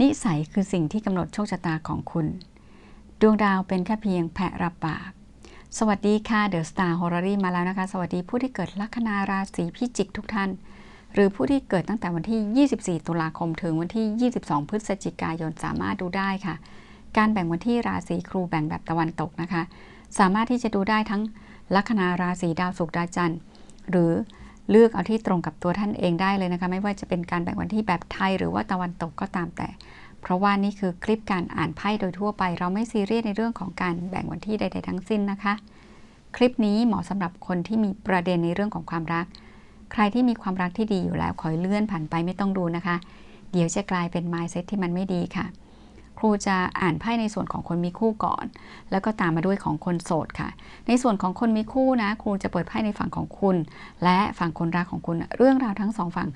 นิสัยคือสิ่งที่กำหนดโชคชะตาของคุณ ดวงดาวเป็นแค่เพียงแผะรับปาก สวัสดีค่ะเดอะสตาร์ฮอร์รี่มาแล้วนะคะ สวัสดีผู้ที่เกิดลัคนาราศีพิจิกทุกท่าน หรือผู้ที่เกิดตั้งแต่วันที่ 24 ตุลาคมถึงวันที่ 22 พฤศจิกายนสามารถดูได้ค่ะ การแบ่งวันที่ราศีครูแบ่งแบบตะวันตกนะคะ สามารถที่จะดูได้ทั้งลัคนาราศีดาวศุกร์ดาวจันทร์หรือ เลือกเอาที่ตรงกับตัวท่านเองได้เลยนะคะไม่ว่าจะเป็นการแบ่งวันที่แบบไทยหรือว่าตะวันตกก็ตามแต่ เพราะว่านี่คือคลิปการอ่านไพ่โดยทั่วไป เราไม่ซีเรียสในเรื่องของการแบ่งวันที่ใด ๆ ทั้งสิ้นนะคะ คลิปนี้เหมาะสำหรับคนที่มีประเด็นในเรื่องของความรัก ใครที่มีความรักที่ดีอยู่แล้วขอเลื่อนผ่านไปไม่ต้องดูนะคะ เดี๋ยวจะกลายเป็น mindset ที่มันไม่ดีค่ะ รูจะอ่านไพ่ในส่วนของคนมีคู่ก่อน แล้วก็ตามมาด้วยของคนโสดค่ะ ในส่วนของคนมีคู่นะ ครูจะเปิดไพ่ในฝั่งของคุณ และฝั่งคนรักของคุณเรื่องราวทั้งสองฝั่ง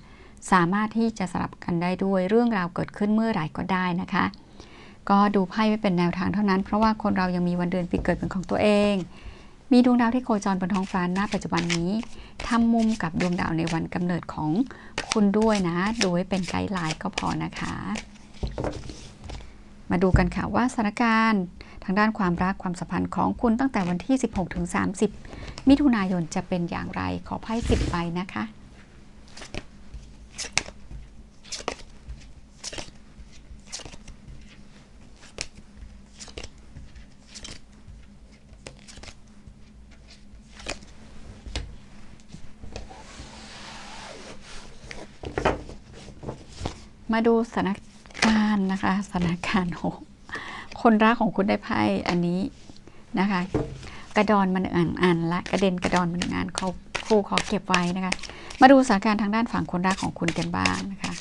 สามารถที่จะสลับกันได้ด้วยเรื่องราวเกิดขึ้นเมื่อไหร่ก็ได้นะคะ ก็ดูไพ่ไว้เป็นแนวทางเท่านั้น เพราะว่าคนเรายังมีวันเดือนปีเกิดเป็นของตัวเอง มีดวงดาวที่โคจรบนท้องฟ้าณปัจจุบันนี้ทำมุมกับดวงดาวในวันกำเนิดของคุณด้วยนะดูไว้เป็นไกด์ไลน์ก็พอนะคะ มาดูกันค่ะว่าสถานการณ์ทางด้านความรักความสัมพันธ์ของคุณตั้งแต่วันที่ 16ถึง30 มิถุนายนจะเป็นอย่างไรขอไพ่10ใบนะคะมาดูสถาน การณ์นะคะสถานการณ์โหคนรักของคุณได้ไพ่อันนี้นะคะ กระดอนมันอ่านอ่านละกระเด็นกระดอนมันอ่านเขาครูขอเก็บไว้นะคะ มาดูสถานการณ์ทางด้านฝั่งคนรักของคุณกันบ้างนะคะ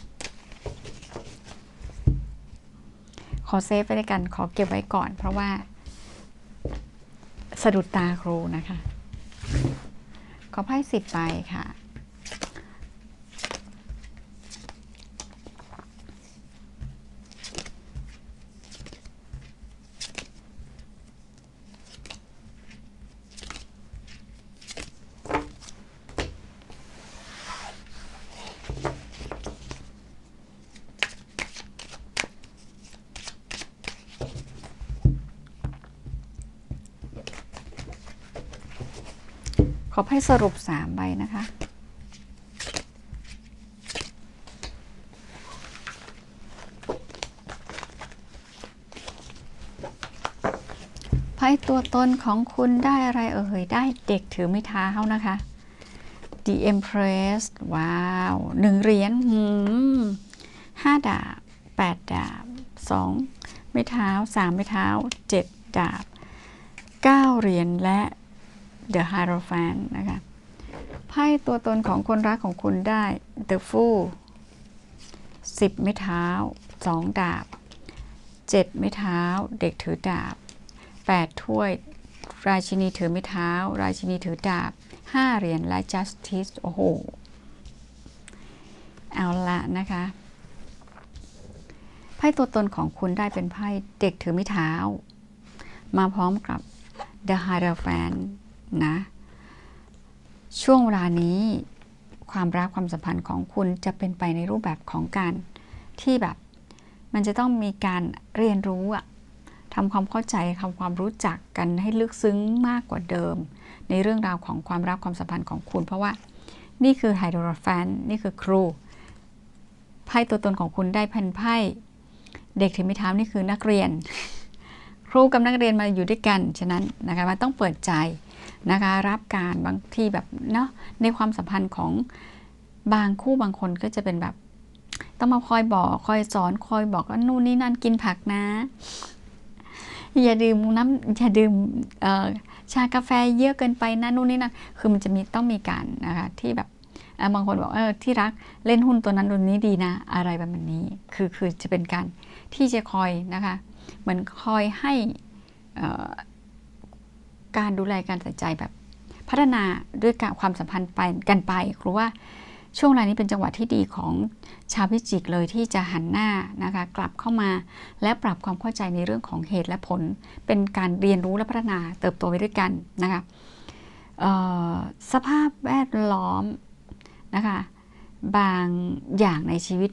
ขอเซฟไว้ด้วยกันขอเก็บไว้ก่อน เพราะว่า สะดุดตาครูนะคะ ขอไพ่สิบใบค่ะ ให้สรุปสามใบนะคะ ไพ่ตัวตนของคุณได้อะไรเอ่ย ได้เด็กถือไม้เท้านะคะ The Empress ว้าวหนึ่งเหรียญหืมห้าดาบแปดดาบสองไม้เท้าสามไม้เท้าเจ็ดดาบเก้าเหรียญและ The Hierophant นะคะไพ่ตัวตนของคนรักของคุณได้ The Fool 10 ไม้เท้า 2 ดาบ 7 ไม้เท้า เด็กถือดาบ 8 ถ้วย ราชินีถือไม้เท้า ราชินีถือดาบ 5 เหรียญและ Justice โอ้โห เอาละนะคะไพ่ตัวตนของคุณได้เป็นไพ่เด็กถือไม้เท้า มาพร้อมกับ The Hierophant นะ ช่วงเวลานี้ความรักความสัมพันธ์ของคุณจะเป็นไปในรูปแบบของการที่แบบ มันจะต้องมีการเรียนรู้อะทำความเข้าใจทำความรู้จักกันให้ลึกซึ้งมากกว่าเดิม ในเรื่องราวของความรักความสัมพันธ์ของคุณ เพราะว่านี่คือไฮโดรแฟนนี่คือครูไพ่ตัวตนของคุณได้พันไพ่เด็กถือไม้เท้านี่คือนักเรียน ครูกับนักเรียนมาอยู่ด้วยกัน ฉะนั้นนะคะมันต้องเปิดใจ นะคะรับการบางที่แบบเนาะในความสัมพันธ์ของบางคู่บางคนก็จะเป็นแบบ ต้องมาคอยบอกคอยสอนคอยบอกว่านู่นนี่นั่นกินผักนะ อย่าดื่มน้ำอย่าดื่มชากาแฟเยอะเกินไปนะนู่นนี่นั่นคือมันจะมีต้องมีการนะคะที่แบบบางคนบอกเออที่รักเล่นหุ้นตัวนั้นตัวนี้ดีนะ อะไรแบบนี้คือคือจะเป็นการที่จะคอยนะคะเหมือนคอยให้ การดูแลการใส่ใจแบบพัฒนาด้วยการความสัมพันธ์ไปกันไปครูว่าช่วงเวลานี้เป็นจังหวะที่ดีของชาวพิจิกเลยที่จะหันหน้านะคะกลับเข้ามาและปรับความเข้าใจในเรื่องของเหตุและผล เป็นการเรียนรู้และพัฒนาเติบโตไปด้วยกันนะคะสภาพแวดล้อมนะคะบางอย่างในชีวิต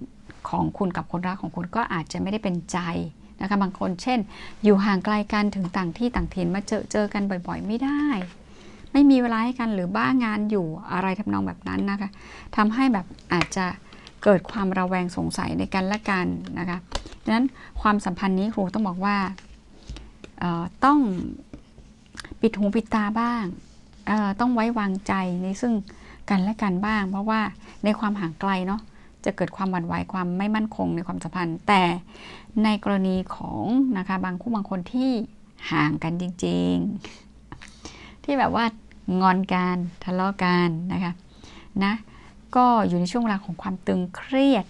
ของคุณกับคนรักของคุณก็อาจจะไม่ได้เป็นใจ นะคะบางคนเช่น อยู่ห่างไกลกันถึงต่างที่ต่างถิ่นมาเจอเจอกันบ่อย ๆ ไม่ได้ ไม่มีเวลาให้กันหรือบ้างานอยู่อะไรทำนองแบบนั้นนะคะทำให้แบบอาจจะเกิดความระแวงสงสัยในกันและกันนะคะดังนั้นความสัมพันธ์นี้ครูต้องบอกว่าต้องปิดหูปิดตาบ้าง ต้องไว้วางใจในซึ่งกันและกันบ้าง เพราะว่าในความห่างไกลเนาะ จะเกิดความหวั่นไหวความไม่มั่นคงในความสัมพันธ์ แต่ในกรณีของนะคะบางคู่บางคนที่ห่างกันจริง ๆ ที่แบบว่างอนกันทะเลาะกันนะคะนะก็อยู่ในช่วงเวลาของความตึงเครียด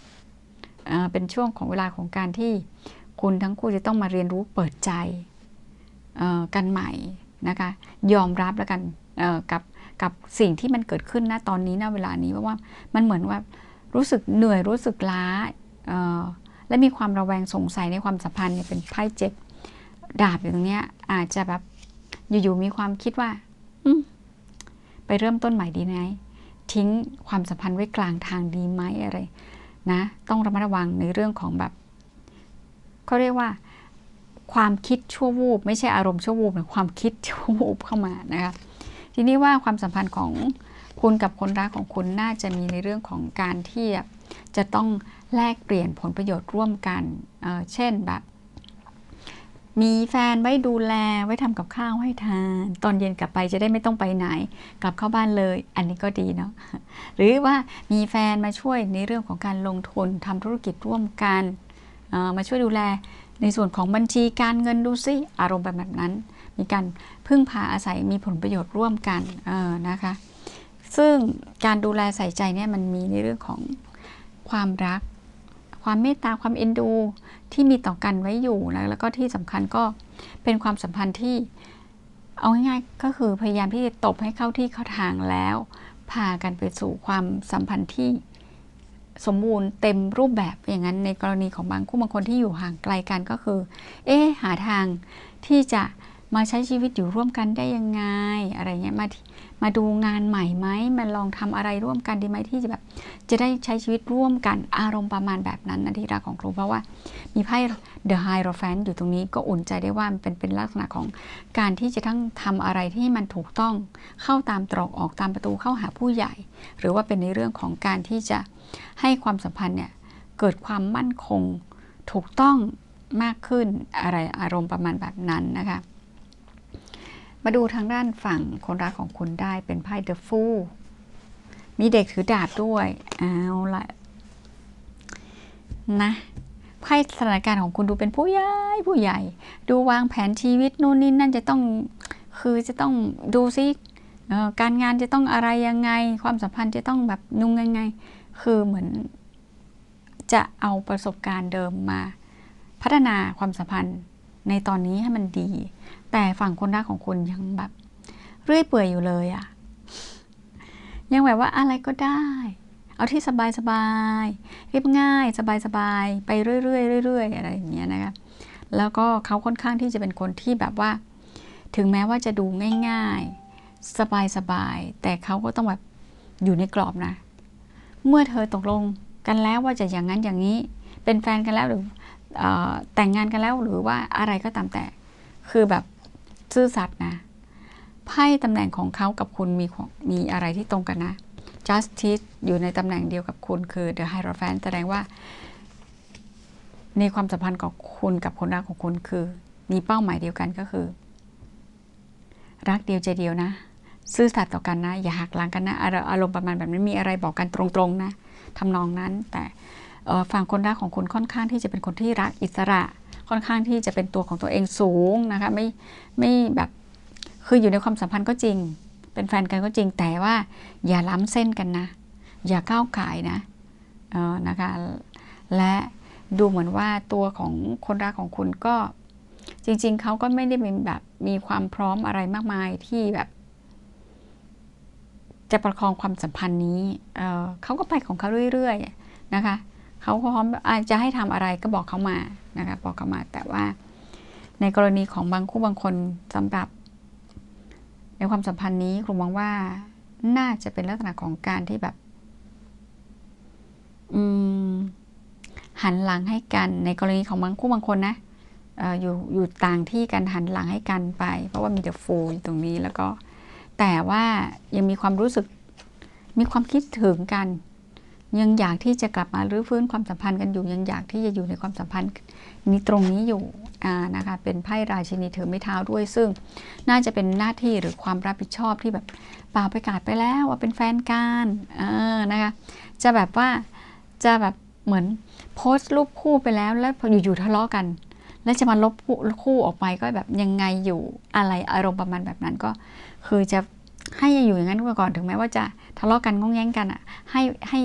เป็นช่วงของเวลาของการที่คุณทั้งคู่จะต้องมาเรียนรู้เปิดใจกันใหม่นะคะยอมรับแล้วกันกับกับสิ่งที่มันเกิดขึ้นณตอนนี้ณเวลานี้เพราะว่ามันเหมือนว่า รู้สึกเหนื่อยรู้สึกล้าและมีความระแวงสงสัยในความสัมพันธ์เนี่ยเป็นไพ่เจ็ดดาบอยู่ตรงนี้ยอาจจะแบบอยู่ๆมีความคิดว่าไปเริ่มต้นใหม่ดีไหมทิ้งความสัมพันธ์ไว้กลางทางดีไหมอะไรนะ ต้องระมัดระวังในเรื่องของแบบเขาเรียกว่า ความคิดชั่ววูบ ไม่ใช่อารมณ์ชั่ววูบแต่ความคิดชั่ววูบเข้ามานะคะทีนี้ว่าความสัมพันธ์ของ คุณกับคนรักของคุณน่าจะมีในเรื่องของการที่จะต้องแลกเปลี่ยนผลประโยชน์ร่วมกันเเช่นแบบ มีแฟนไว้ดูแลไว้ทำกับข้าวให้ทาน ตอนเย็นกลับไปจะได้ไม่ต้องไปไหน กลับเข้าบ้านเลย อันนี้ก็ดีเนาะหรือว่ามีแฟนมาช่วยในเรื่องของการลงทุนทำธุรกิจร่วมกันมาช่วยดูแลในส่วนของบัญชีการเงินดูซิอารมณ์แบบนั้น มีการพึ่งพาอาศัยมีผลประโยชน์ร่วมกันนะคะ ซึ่งการดูแลใส่ใจเนี่ยมันมีในเรื่องของความรัก ความเมตตาความเอ็นดู ที่มีต่อกันไว้อยู่นะแล้วก็ที่สำคัญก็เป็นความสัมพันธ์ที่เอาง่ายๆก็คือพยายามที่จะตบให้เข้าที่เข้าทางแล้ว พากันไปสู่ความสัมพันธ์ที่สมบูรณ์เต็มรูปแบบอย่างนั้นในกรณีของบางคู่บางคนที่อยู่ห่างไกลกันก็คือ เอ๊หาทางที่จะ มาใช้ชีวิตอยู่ร่วมกันได้ยังไงอะไรเงี้ยมามาดูงานใหม่ไหมมาลองทำอะไรร่วมกันดีไหมที่จะแบบจะได้ใช้ชีวิตร่วมกันอารมณ์ประมาณแบบนั้นนะที่รักของครูเพราะว่ามีไพ่ The Hierophant อยู่ตรงนี้ก็อุ่นใจได้ว่ามันเป็นเป็นลักษณะของการที่จะทั้งทำอะไรที่มันถูกต้องเข้าตามตรอกออกตามประตูเข้าหาผู้ใหญ่ หรือว่าเป็นในเรื่องของการที่จะให้ความสัมพันธ์เนี่ยเกิดความมั่นคงถูกต้องมากขึ้นอะไรอารมณ์ประมาณแบบนั้นนะคะ มาดูทางด้านฝั่งคนรักของคุณได้เป็นไพ่ The Fool มีเด็กถือดาบด้วยเอาละนะไพ่สถานการณ์ของคุณดูเป็นผู้ใหญ่ผู้ใหญ่ ดูวางแผนชีวิตนู่นนี่นั่นจะต้องคือจะต้องดูซิการงานจะต้องอะไรยังไง ความสัมพันธ์จะต้องแบบนุ่งยังไง คือเหมือนจะเอาประสบการณ์เดิมมา พัฒนาความสัมพันธ์ในตอนนี้ให้มันดี แต่ฝั่งคนรักของคุณยังแบบ เรื่อยเปื่อยอยู่เลยอะยังแบบว่าอะไรก็ได้ เอาที่สบายสบายเรียบง่าย สบายสบายไปเรื่อยๆเรื่อยๆอะไรอย่างเงี้ยนะคะแล้วก็เขาค่อนข้างที่จะเป็นคนที่แบบว่า ถึงแม้ว่าจะดูง่าย ๆ สบายๆ แต่เขาก็ต้องแบบอยู่ในกรอบนะ เมื่อเธอตกลงกันแล้วว่าจะอย่างนั้นอย่างนี้ เป็นแฟนกันแล้วหรืออแต่งงานกันแล้วหรือว่าอะไรก็ตามแต่ คือแบบ ซื่อสัตย์นะไพ่ตำแหน่งของเขากับคุณมีมีอะไรที่ตรงกันนะ justice อยู่ในตำแหน่งเดียวกับคุณคือ the hierophant แสดงว่า ในความสัมพันธ์ของคุณกับคนรักของคุณคือ มีเป้าหมายเดียวกันก็คือ รักเดียวใจเดียวนะ ซื่อสัตย์ต่อกันนะ อย่าหักหลังกันนะอารมณ์ประมาณแบบนี้มีอะไรบอกกันตรงๆนะทำนองนั้น แต่ฝั่งคนรักของคุณค่อนข้างที่จะเป็นคนที่รักอิสระ ค่อนข้างที่จะเป็นตัวของตัวเองสูงนะคะไม่ไม่แบบคืออยู่ในความสัมพันธ์ก็จริง เป็นแฟนกันก็จริงแต่ว่าอย่าล้ำเส้นกันนะ อย่าก้าวไก่นะเออนะคะและดูเหมือนว่าตัวของคนรักของคุณก็จริง ๆเขาก็ไม่ได้เป็นแบบมีความพร้อมอะไรมากมายที่แบบจะประคองความสัมพันธ์นี้เเขาก็ไปของเขาเรื่อย ๆ นะคะ เขาพร้อมอาจจะให้ทำอะไรก็บอกเขามา นะคะบอกมาแต่ว่า ในกรณีของบางคู่บางคนสำหรับ ในความสัมพันธ์นี้ครูมองว่าน่าจะเป็นลักษณะของการที่แบบอืหันหลังให้กัน ในกรณีของบางคู่บางคนนะออยู่อยู่ต่างที่กันหันหลังให้กันไป เพราะว่ามีเดอะฟูอยู่ตรงนี้แล้วก็ แต่ว่ายังมีความรู้สึกมีความคิดถึงกัน ยังอยากที่จะกลับมารื้อฟื้นความสัมพันธ์กันอยู่ ยังอยากที่จะอยู่ในความสัมพันธ์นี้ตรงนี้อยู่นะคะเป็นไพ่ราชินีถือไม้เท้าด้วย ซึ่งน่าจะเป็นหน้าที่หรือความรับผิดชอบที่แบบเปล่าประกาศไปแล้วว่าเป็นแฟนกันนะคะจะแบบว่าจะแบบเหมือนโพสต์รูปคู่ไปแล้วแล้วพออยู่ๆทะเลาะกัน แล้วจะมาลบคู่ออกไปก็แบบยังไงอยู่อะไรอารมณ์ประมาณแบบนั้นก็ คือจะให้อยู่อย่างนั้นไปก่อนถึงแม้ว่าจะทะเลาะกันงงแย่งกันอะให้ให้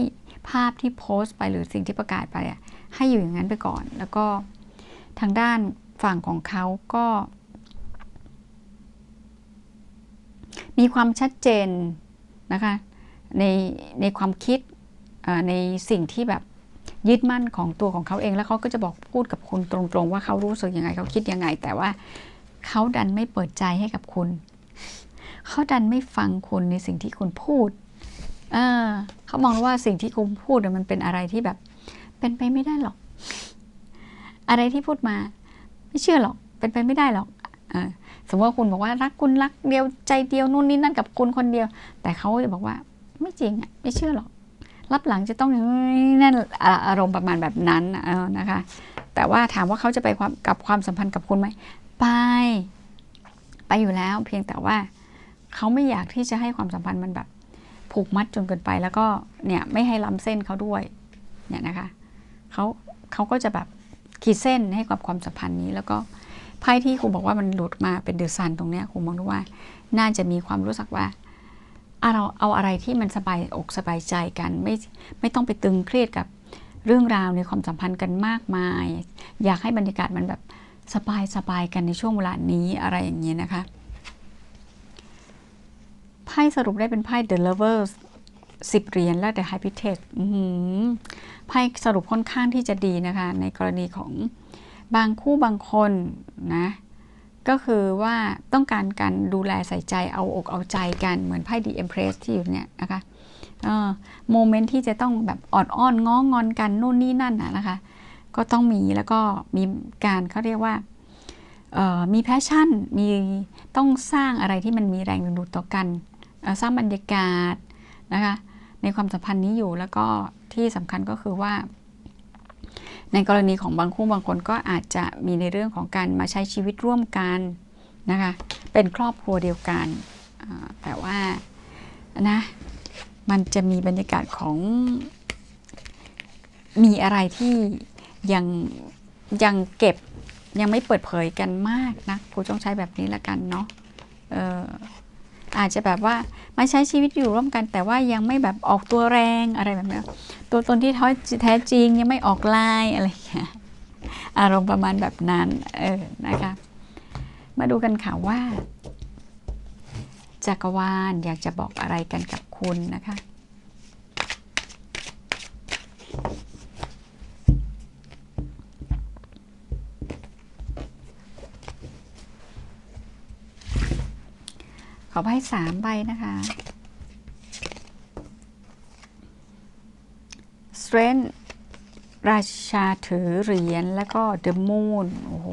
ภาพที่โพสต์ไปหรือสิ่งที่ประกาศไปอะให้อยู่อย่างนั้นไปก่อน แล้วก็ทางด้านฝั่งของเขาก็ มีความชัดเจนนะคะในในความคิดในสิ่งที่แบบยึดมั่นของตัวของเขาเองแล้วเขาก็จะบอกพูดกับคุณตรงๆ ว่าเขารู้สึกยังไงเขาคิดยังไง แต่ว่าเขาดันไม่เปิดใจให้กับคุณ เขาดันไม่ฟังคุณในสิ่งที่คุณพูด เขามองว่าสิ่งที่คุณพูดมันเป็นอะไรที่แบบ เป็นไปไม่ได้หรอก อะไรที่พูดมา ไม่เชื่อหรอก เป็นไปไม่ได้หรอกอสมมติว่าคุณบอกว่ารักคุณรักเดียวใจเดียวนู่นนี่นั่นกับคุณคนเดียว แต่เขาจะบอกว่า ไม่จริงอะ ไม่เชื่อหรอก รับหลังจะต้องนั่นอารมณ์ประมาณแบบนั้นนะคะ แต่ว่าถามว่าเขาจะไปกับความสัมพันธ์กับคุณไหมไป ไปอยู่แล้ว เพียงแต่ว่าเขาไม่อยากที่จะให้ความสัมพันธ์มันแบบ ผูกมัดจนเกินไปแล้วก็เนี่ยไม่ให้ล้ำเส้นเขาด้วยเนี่ยนะคะเขาเขาก็จะแบบขีดเส้นให้กับความสัมพันธ์นี้ แล้วก็ไพ่ที่ครูบอกว่ามันหลุดมาเป็นเดือดซันตรงเนี้ยครูมองดูว่าน่าจะมีความรู้สึกว่าเราเอาอะไรที่มันสบายอกสบายใจกัน ไม่ไม่ต้องไปตึงเครียดกับเรื่องราวในความสัมพันธ์กันมากมาย อยากให้บรรยากาศมันแบบสบายสบายกันในช่วงเวลานี้อะไรอย่างเงี้ยนะคะ ไพ่สรุปได้เป็นไพ่ The Lovers สิบเหรียญและ The High p i t e ไพ่สรุปค่อนข้างที่จะดีนะคะ ในกรณีของบางคู่บางคนนะก็คือว่าต้องการการดูแลใส่ใจเอาอกเอาใจกันเหมือนไพ่ The Empress ที่อยู่เนี่ยนะคะโมเมนต์ที่จะต้องแบบออดอ้อนง้องอนกันนู่นนี่นั่นนะคะ ก็ต้องมีแล้วก็มีการเขาเรียกว่ามีแพชชั่นมีต้องสร้างอะไรที่มันมีแรงดึงดูดต่อกัน สร้างบรรยากาศนะคะในความสัมพันธ์นี้อยู่แล้วก็ที่สำคัญก็คือว่า ในกรณีของบางคู่บางคนก็อาจจะมีในเรื่องของการมาใช้ชีวิตร่วมกันนะคะเป็นครอบครัวเดียวกัน แต่ว่านะมันจะมีบรรยากาศของมีอะไรที่ยังยังเก็บยังไม่เปิดเผยกันมากนะครูต้องใช้แบบนี้ละกันเนาะอ อาจจะแบบว่ามาใช้ชีวิตอยู่ร่วมกัน แต่ว่ายังไม่แบบออกตัวแรงอะไรแบบนี้ตัวตนที่แท้จริงยังไม่ออกลายอะไรอย่างเงี้ยอารมณ์ประมาณแบบนั้นเออนะคะมาดูกันค่ะว่าจักรวาลอยากจะบอกอะไรกันกับคุณนะคะ อไพ่สามใบนะคะ Strength ราชาถือเหรียญแล้วก็ The Moon โอ้โห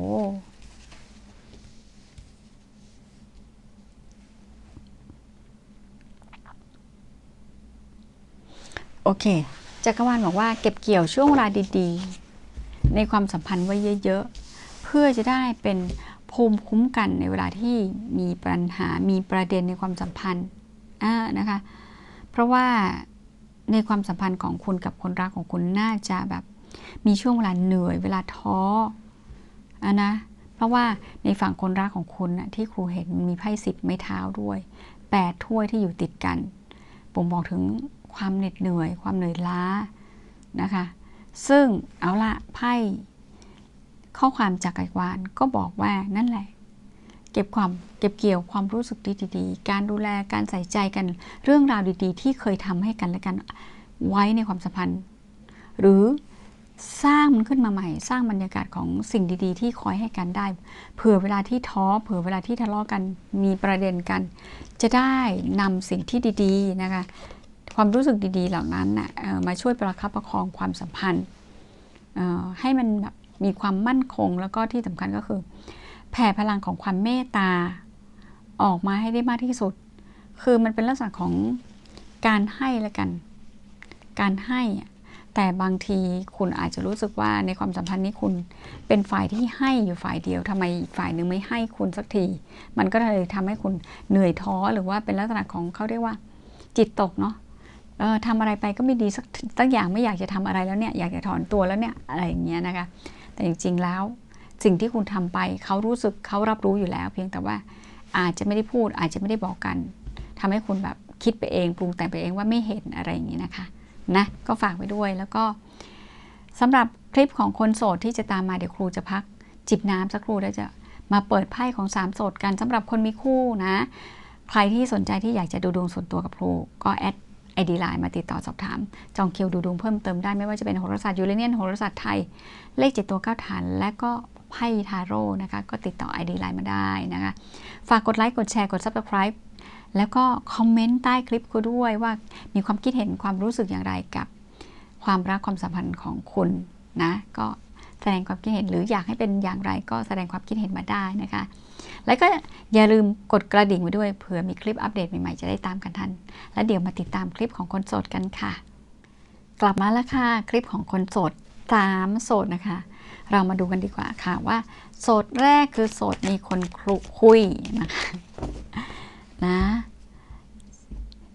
โอเค จักรวาลบอกว่าเก็บเกี่ยวช่วงเวลาดี ๆ ในความสัมพันธ์ไว้เยอะ ๆ เพื่อจะได้เป็น ภูมิคุ้มกันในเวลาที่มีปัญหามีประเด็นในความสัมพันธ์นะคะ เพราะว่าในความสัมพันธ์ของคุณกับคนรักของคุณน่าจะแบบมีช่วงเวลาเหนื่อย เวลาท้ออะนะเพราะว่าในฝั่งคนรักของคุณนะที่ครูเห็นมีไพ่สิบไม้เท้าด้วยแปดถ้วยที่อยู่ติดกันผมบอกถึงความเหน็ดเหนื่อย ความเหนื่อยล้านะคะ ซึ่งเอาละไพ่ ข้อความจากไกวานก็บอกว่านั่นแหละ เก็บความเก็บเกี่ยวความรู้สึกดีๆ การดูแลการใส่ใจกันเรื่องราวดีๆ ที่เคยทำให้กันและกันไว้ในความสัมพันธ์ หรือสร้างมันขึ้นมาใหม่ สร้างบรรยากาศของสิ่งดีๆ ที่คอยให้กันได้ เผื่อเวลาที่ท้อเผื่อเวลาที่ทะเลาะกันมีประเด็นกัน จะได้นำสิ่งที่ดีๆนะคะความรู้สึกดีๆเหล่านั้นนะมาช่วยประคับประคองความสัมพันธ์ให้มันแบบ มีความมั่นคงแล้วก็ที่สำคัญก็คือ แผ่พลังของความเมตตา ออกมาให้ได้มากที่สุด คือมันเป็นลักษณะของการให้ละกัน การให้แต่บางทีคุณอาจจะรู้สึกว่าในความสัมพันธ์นี้คุณเป็นฝ่ายที่ให้อยู่ฝ่ายเดียวทำไมอีกฝ่ายหนึ่งไม่ให้คุณสักที มันก็เลยทำให้คุณเหนื่อยท้อหรือว่าเป็นลักษณะของเขาเรียกว่า จิตตกเนาะเออทำอะไรไปก็ไม่ดีสักสักอย่างไม่อยากจะทำอะไรแล้วเนี่ยอยากจะถอนตัวแล้วเนี่ยอะไรอย่างเงี้ยนะคะ แต่จริงๆแล้ว สิ่งที่คุณทำไปเขารู้สึกเขารับรู้อยู่แล้ว เพียงแต่ว่าอาจจะไม่ได้พูดอาจจะไม่ได้บอกกันทำให้คุณแบบคิดไปเองปรุงแต่งไปเองว่าไม่เห็นอะไรอย่างนี้นะคะนะก็ฝากไว้ด้วยแล้วก็สำหรับคลิปของคนโสดที่จะตามมาเดี๋ยวครูจะพัก จิบน้ำสักครู่แล้วจะมาเปิดไพ่ของสามโสดกันสำหรับคนมีคู่นะ ใครที่สนใจที่อยากจะดูดวงส่วนตัวกับครู ก็แอด ไอดีไลน์มาติดต่อสอบถาม จองคิวดูดวงเพิ่มเติมได้ไม่ว่าจะเป็นโหราศาสตร์ยูเรเนียนโหราศาสตร์ไทย เลขเจ็ดตัวเก้าฐาน และก็ไพ่ทาโร่นะคะก็ติดต่อ ID ไลน์มาได้นะคะฝากกดไลค์กดแชร์กด Subscribe แล้วก็คอมเมนต์ใต้คลิปกูด้วยว่ามีความคิดเห็นความรู้สึกอย่างไรกับความรักความสัมพันธ์ของคุณนะก็แสดงความคิดเห็นหรืออยากให้เป็นอย่างไรก็แสดงความคิดเห็นมาได้นะคะ แล้วก็อย่าลืมกดกระดิ่งไว้ด้วยเผื่อมีคลิปอัปเดตใหม่ๆจะได้ตามกันทัน แล้วเดี๋ยวมาติดตามคลิปของคนโสดกันค่ะ กลับมาแล้วค่ะคลิปของคนโสดสามโสดนะคะ เรามาดูกันดีกว่าค่ะว่า โสดแรกคือโสดมีคนคลุคุยนะคะนะ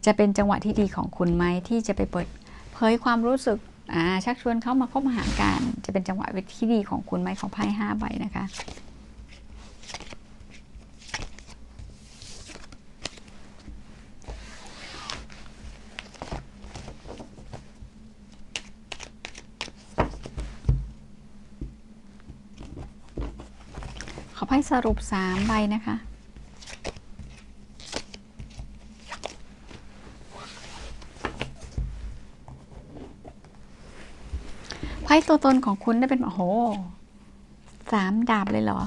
จะเป็นจังหวะที่ดีของคุณไหมที่จะไปเปิดเผยความรู้สึกอ่าชักชวนเขามาคบหากัน จะเป็นจังหวะที่ดีของคุณไหมของไพ่ห้าใบนะคะ อไพ่สรุปสามใบนะคะ ไพ่ตัวตนของคุณได้เป็น โอ้โหสามดาบเลยเหรอ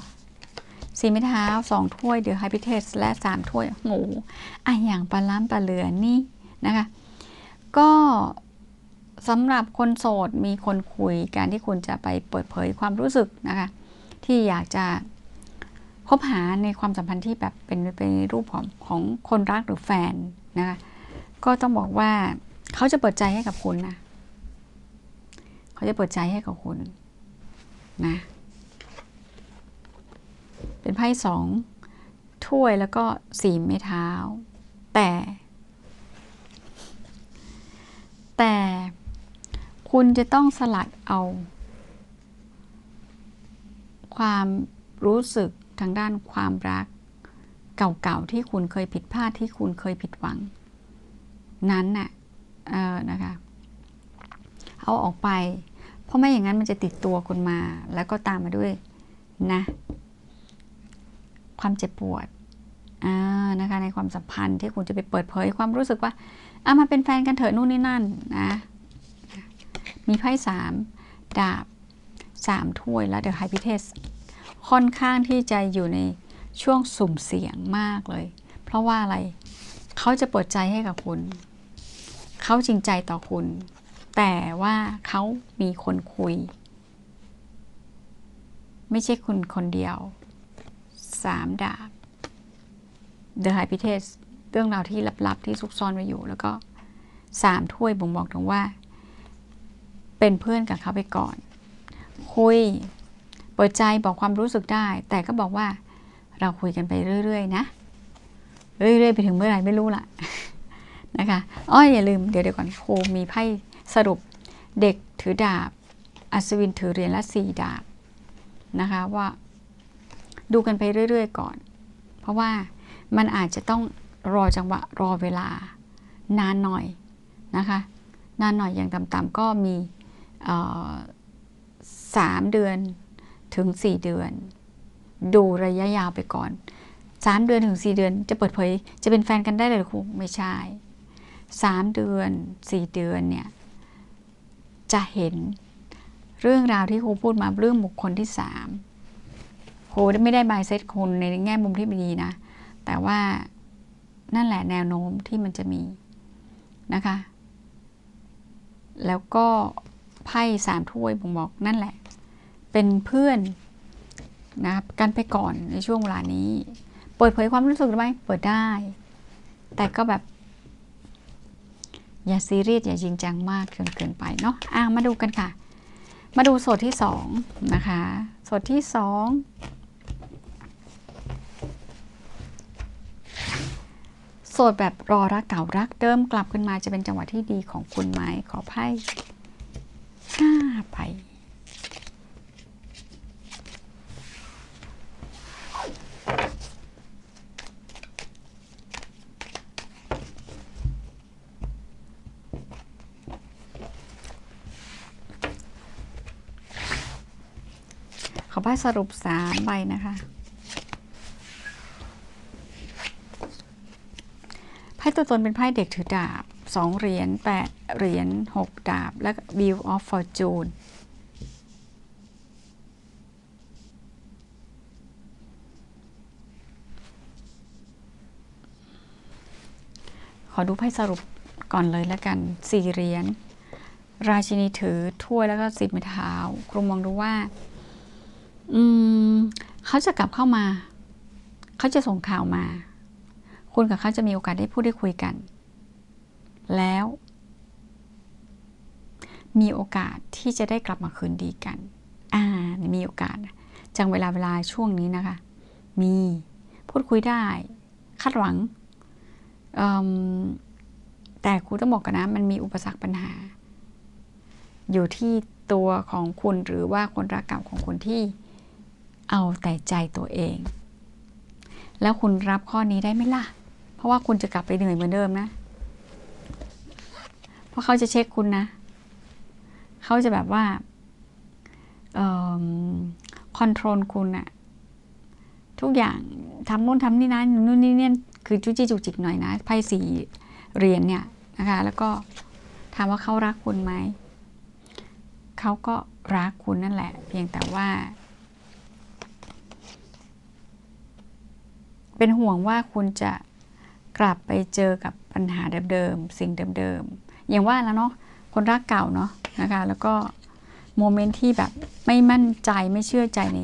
สีไม้เท้าสองถ้วยเดี๋ยวไฮพิเทสและสามถ้วยโงูอะอย่างปลาล้ำปลาเหลือนี่นะคะ ก็สำหรับคนโสดมีคนคุยการที่คุณจะไปเปิดเผยความรู้สึกนะคะ ที่อยากจะ คบหาในความสัมพันธ์ที่แบบเป็นเป็นรูปของของคนรักหรือแฟนนะคะก็ต้องบอกว่าเขาจะเปิดใจให้กับคุณนะเขาจะเปิดใจให้กับคุณนะเป็นไพ่สองถ้วยแล้วก็สี่ไม้เท้า แต่ แต่คุณจะต้องสลัดเอา ความรู้สึก ทางด้านความรัก เก่าๆที่คุณเคยผิดพลาดที่คุณเคยผิดหวัง นั้นน่ะเออนะคะเอาออกไป เพราะไม่อย่างนั้นมันจะติดตัวคุณมา แล้วก็ตามมาด้วยนะ ความเจ็บปวดอ่านะคะในความสัมพันธ์ที่คุณจะไปเปิดเผยความรู้สึกว่าอะมาเป็นแฟนกันเถอะนู่นนี่นั่นนะมีไพ่สามดาบสามถ้วยแล้วเดี๋ยวไฮพิเทส ค่อนข้างที่จะอยู่ในช่วงสุ่มเสี่ยงมากเลย เพราะว่าอะไร เขาจะเปิดใจให้กับคุณ เขาจริงใจต่อคุณ แต่ว่าเขามีคนคุย ไม่ใช่คุณคนเดียวสามดาบ The High p i t e s เรื่องราวที่ลับๆ ที่ซุกซ่อนไว้อยู่ แล้วก็สามถ้วยบ่งบอกถึงว่า เป็นเพื่อนกับเขาไปก่อน คุย เปิดใจบอกความรู้สึกได้ แต่ก็บอกว่าเราคุยกันไปเรื่อยๆนะ เรื่อยๆไปถึงเมื่อไหร่ไม่รู้ละนะคะอ้อยอย่าลืมเดี๋ยวเดี๋ยวก่อนครูมีไพ่สรุปเด็กถือดาบ อัศวินถือเหรียญละสี่ดาบนะคะว่าดูกันไปเรื่อยๆก่อน เพราะว่ามันอาจจะต้องรอจังหวะรอเวลานานหน่อยนะคะ นานหน่อยอย่างต่ำๆก็มีสามเดือน ถึงสี่เดือน ดูระยะยาวไปก่อนสามเดือนถึงสี่เดือน จะเปิดเผย จะเป็นแฟนกันได้เลยหรือครูไม่ใช่สามเดือนสี่เดือนเนี่ยจะเห็นเรื่องราวที่ครูพูดมาเรื่องบุคคลที่สามครูไม่ได้บายเซตคนในแง่มุมที่ดีนะ แต่ว่านั่นแหละแนวโน้มที่มันจะมีนะคะ แล้วก็ไพ่สามถ้วยบ่งบอกนั่นแหละ เป็นเพื่อนนะครับกันไปก่อนในช่วงเวลานี้ เปิดเผยความรู้สึกหรือไม่เปิดได้ แต่ก็แบบ อย่าซีเรียสอย่าจริงจังมากจนเกินไปเนาะอะมาดูกันค่ะ มาดูโสดที่สองนะคะโสดที่สองโสดแบบรอรักเก่ารักเดิมกลับขึ้นมาจะเป็นจังหวะที่ดีของคุณไหมขอไพ่ห้าใบ ขอไพ่สรุปสามใบนะคะไพ่ตัวตนเป็นไพ่เด็กถือดาบสองเหรียญแปดเหรียญหกดาบ และ Wheel of Fortune ขอดูไพ่สรุปก่อนเลยแล้วกันสี่เหรียญราชินีถือถ้วยแล้วก็สิบไม้เท้าครูมองดูว่า อืมเขาจะกลับเข้ามา เขาจะส่งข่าวมา คุณกับเขาจะมีโอกาสได้พูดได้คุยกัน แล้ว มีโอกาสที่จะได้กลับมาคืนดีกัน อ่า มีโอกาส จังเวลาเวลาช่วงนี้นะคะ มีพูดคุยได้ คาดหวัง แต่ครูต้องบอกกันนะ มันมีอุปสรรคปัญหา อยู่ที่ตัวของคุณหรือว่าคนรักเก่าของคุณที่ เอาแต่ใจตัวเอง แล้วคุณรับข้อนี้ได้ไหมล่ะ เพราะว่าคุณจะกลับไปเหนื่อยเหมือนเดิมนะ เพราะเขาจะเช็คคุณนะ เขาจะแบบว่าคอนโทรลคุณอะทุกอย่างทำนู่นทำนี่นะนู่นนี่เนี่ยคือจุจิจุกจิกหน่อยนะไพ่สีเรียนเนี่ยนะคะ แล้วก็ถามว่าเขารักคุณไหม เขาก็รักคุณนั่นแหละ เพียงแต่ว่า เป็นห่วงว่าคุณจะกลับไปเจอกับปัญหาเดิมๆ สิ่งเดิมๆ อย่างว่าแล้วเนาะ คนรักเก่าเนาะนะคะ แล้วก็โมเมนต์ที่แบบไม่มั่นใจไม่เชื่อใจใน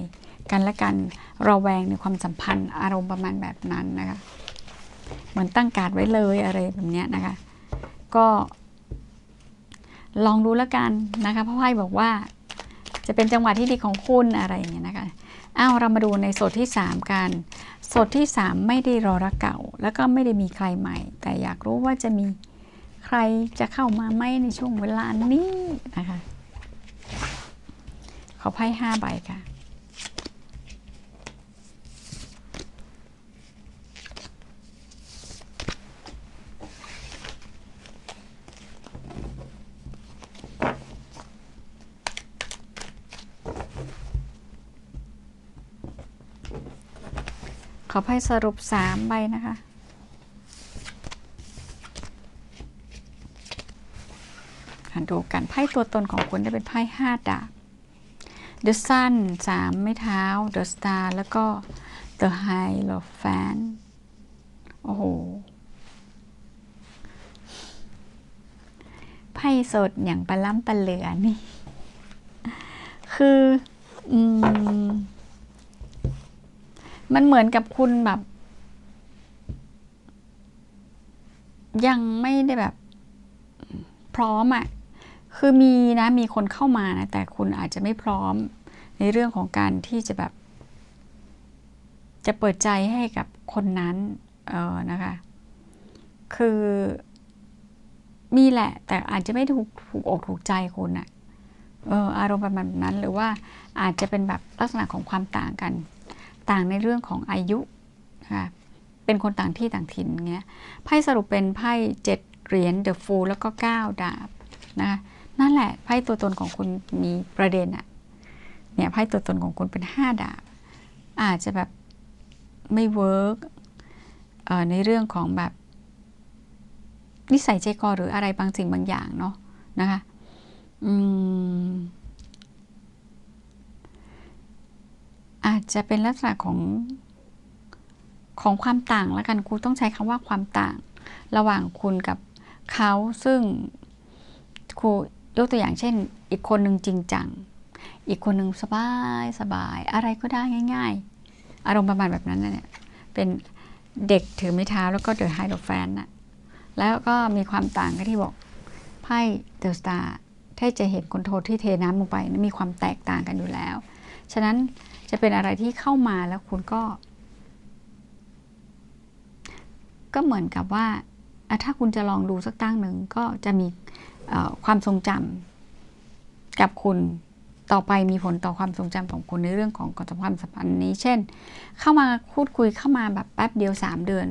กันและกันระแวงในความสัมพันธ์ อารมณ์ประมาณแบบนั้นนะคะ เหมือนตั้งการไว้เลยอะไรแบบเนี้ยนะคะ ก็ ลองดูแล้วกันนะคะพ่อไพ่บอกว่า จะเป็นจังหวะที่ดีของคุณอะไรอย่างเงี้ยนะคะอ้าวเรามาดูในโสดที่ 3 กัน โสดที่ 3 ไม่ได้รอรักเก่า แล้วก็ไม่ได้มีใครใหม่ แต่อยากรู้ว่าจะมีใครจะเข้ามาไหมในช่วงเวลานี้นะคะ ขอไพ่ห้าใบค่ะ ขอไพ่สรุปสามใบนะคะ ดูกันไพ่ตัวตนของคุณได้เป็นไพ่ห้าดาบ The Sun สามไม้เท้า The Star แล้วก็ The High l o f a n โอ้โห ไพ่สดอย่างปลาล้ำปลาเหลือนี่ คือ อืม มันเหมือนกับคุณแบบ ยังไม่ได้แบบ พร้อมอะ่ะคือมีนะมีคนเข้ามานะ แต่คุณอาจจะไม่พร้อมในเรื่องของการที่จะแบบ จะเปิดใจให้กับคนนั้น เออนะคะ คือมีแหละ แต่อาจจะไม่ถูกถูกอกถูกใจคุณอะเอออารมณ์ประมาณนั้นหรือว่าอาจจะเป็นแบบลักษณะของความต่างกัน ต่างในเรื่องของอายุนะคะเป็นคนต่างที่ต่างถิ่นเงี้ยไพ่สรุปเป็นไพ่เจ็ดเหรียญเดอะฟูลแล้วก็เก้าดาบนะคะนั่นแหละไพ่ตัวตนของคุณมีประเด็นอะเนี่ยไพ่ตัวตนของคุณเป็นห้าดาบ อาจจะแบบไม่เวิร์กในเรื่องของแบบ นิสัยใจคอหรืออะไรบางสิ่งบางอย่างเนาะนะคะ อืม อาจจะเป็นลักษณะของของความต่างแล้วกันครูต้องใช้คำว่าความต่าง ระหว่างคุณกับเขาซึ่งครูยกตัวอย่างเช่น อีกคนหนึ่งจริงจัง อีกคนหนึ่งสบายสบาย อะไรก็ได้ง่าย ๆ อารมณ์ประมาณแบบนั้นนะเนี่ยเป็นเด็กถือไม้เท้าแล้วก็เดอะไฮโดรแฟนน่ะแล้วก็มีความต่างกันที่บอกไพ่เดอะสตาร์ถ้าจะเห็นคนโทที่เทน้ำลงไปมีความแตกต่างกันอยู่แล้ว ฉะนั้นจะเป็นอะไรที่เข้ามาแล้วคุณก็ ก็เหมือนกับว่า ถ้าคุณจะลองดูสักตั้งหนึ่งก็จะมีความทรงจำกับคุณต่อไปมีผลต่อความทรงจำของคุณในเรื่องของความสัมพันธ์นี้ เช่น เข้ามาพูดคุยเข้ามาแบบแป๊บเดียวสามเดือน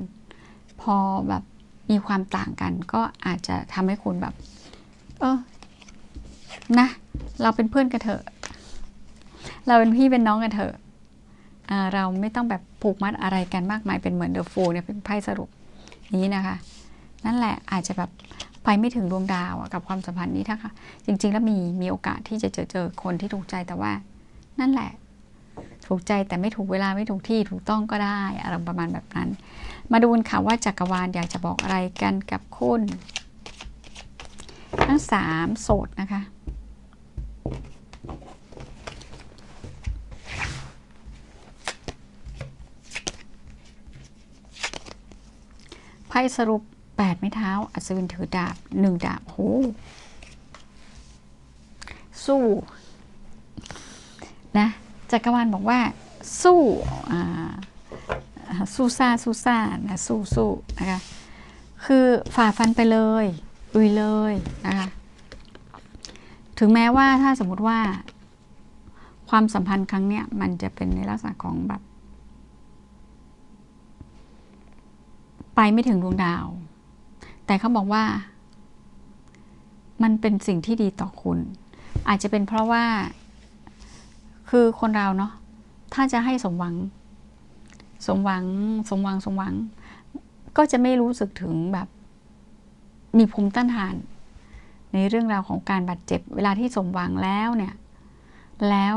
พอแบบมีความต่างกัน ก็อาจจะทำให้คุณแบบ เออนะ เราเป็นเพื่อนกันเถอะ เราเป็นพี่เป็นน้องกันเถอะเราไม่ต้องแบบผูกมัดอะไรกันมากมายเป็นเหมือนเดอะโฟเนี่ยเป็นไพ่สรุปนี้นะคะ นั่นแหละอาจจะแบบไปไม่ถึงดวงดาวกับความสัมพันธ์นี้ถ้าค่ะจริง ๆ แล้วมีมีโอกาสที่จะเจอเจอคนที่ถูกใจแต่ว่า นั่นแหละ ถูกใจแต่ไม่ถูกเวลาไม่ถูกที่ถูกต้องก็ได้อารมณ์ประมาณแบบนั้น มาดูกันค่ะว่าจักรวาลอยากจะบอกอะไรกันกับคุณทั้งสามโสดนะคะ พ่สรุปแปดไม้เท้าอัศวินถือดาบหนึ่งดาบโหสู้นะจักรวาลบอกว่า สู้อ่าสู้ซ่าสู้ซ่านะสู้สู้นะคะคือฝ่าฟันไปเลยลุยเลยนะคะถึงแม้ว่าถ้าสมมติว่าความสัมพันธ์ครั้งเนี้ยมันจะเป็นในลักษณะของแบบ ไปไม่ถึงดวงดาว แต่เขาบอกว่า มันเป็นสิ่งที่ดีต่อคุณ อาจจะเป็นเพราะว่าคือคนเราเนาะถ้าจะให้สมหวัง สมหวัง สมหวังสมหวัง ก็จะไม่รู้สึกถึงแบบ มีภูมิต้านทาน ในเรื่องราวของการบาดเจ็บ เวลาที่สมหวังแล้วเนี่ย แล้ว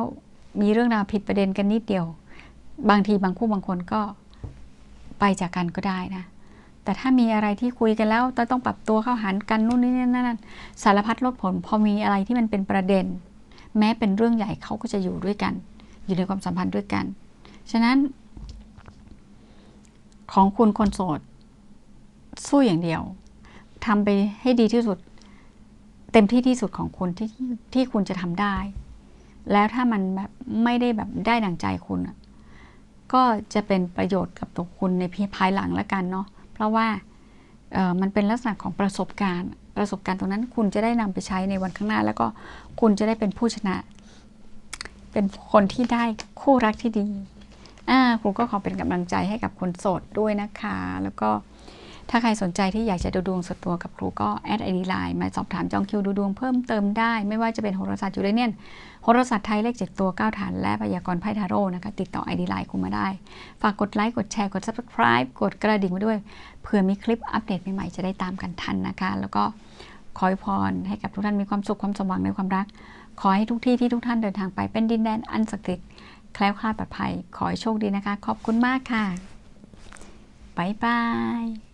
มีเรื่องราวผิดประเด็นกันนิดเดียว บางทีบางคู่บางคนก็ไปจากกันก็ได้นะ แต่ถ้ามีอะไรที่คุยกันแล้วต้องปรับตัวเข้าหารกันนู่นนี่นั่นสารพัดลดผล พอมีอะไรที่มันเป็นประเด็น แม้เป็นเรื่องใหญ่เขาก็จะอยู่ด้วยกัน อยู่ในความสัมพันธ์ด้วยกัน ฉะนั้น ของคุณคนโสด สู้อย่างเดียวทำไปให้ดีที่สุด เต็มที่ที่สุดของคุณที่ที่คุณจะทำได้ แล้วถ้ามันแบบไม่ได้แบบได้ดังใจคุณก็จะเป็นประโยชน์กับตัวคุณในภายหลังแล้วกันเนาะ เพราะว่ามันเป็นลักษณะของประสบการณ์ ประสบการณ์ตรงนั้นคุณจะได้นำไปใช้ในวันข้างหน้า แล้วก็คุณจะได้เป็นผู้ชนะ เป็นคนที่ได้คู่รักที่ดีอ่าครูก็ขอเป็นกำลังใจให้กับคนโสดด้วยนะคะ แล้วก็ ถ้าใครสนใจที่อยากจะดูดวงส่วนตัวกับครูก็แอดไอดีไลน์มาสอบถามจองคิวดูดวงเพิ่มเติมได้ ไม่ว่าจะเป็นโหราศาสตร์ยูเรเนียนโหราศาสตร์ไทยเลขเจ็ดตัว9ฐานและพยากรณ์ไพ่ทาโร่นะคะติดต่อไอดีไลน์ครูมาได้ ฝากกดไลค์กดแชร์กด subscribe กดกระดิ่งมาด้วยเผื่อมีคลิปอัปเดตใหม่ๆจะได้ตามกันทันนะคะ แล้วก็ขออวยพรให้กับทุกท่านมีความสุขความสมหวังในความรัก ขอให้ทุกที่ที่ทุกท่านเดินทางไปเป็นดินแดนอันศักดิ์สิทธิ์แคล้วคลาดปลอดภัย ขอให้โชคดีนะคะ ขอบคุณมากค่ะ บ๊ายบาย